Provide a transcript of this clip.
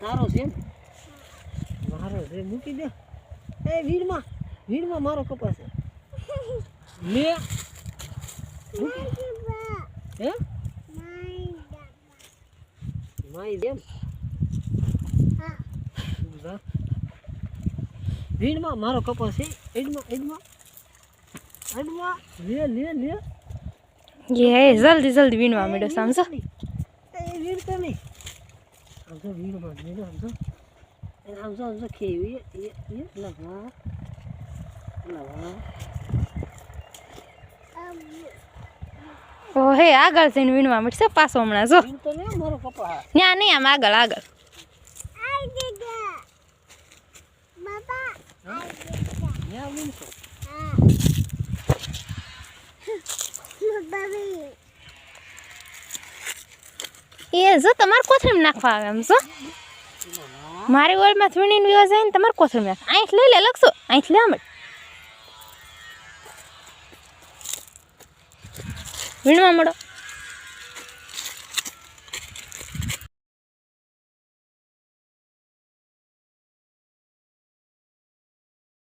તારો છે? મારો છે. મૂકી દે. એ વીરમાં. વીરમાં મારો કપાસ છે. લે. હે? માય દેમ. હા વીરમાં મારો કપાસ છે. એડમાં એડમાં. એડમાં. લે લે લે. એ જલ્દી જલ્દી વીણવા માંડ્યો સમજો. એ વીર તો નહીં આમ તો વીરમાં વીર આમ તો એ આમ તો આમ તો કેવી એ એ લગવા લગવા ઓ હે આગળ જઈને વીણવા માંડશે પાછો હમણાં જો. વીર નહીં ત્યાં નહીં આમ આગળ આગળ. એ જો તમારે કોથળીમાં નાખવા આવે એમ, જો. મારી ઓળમાં વીણીને વિવા જાય ને તમારે કોથળી નાખ અહીંથી લઈ લે લખશો અહીંથી લે આમ વીણવા મળો.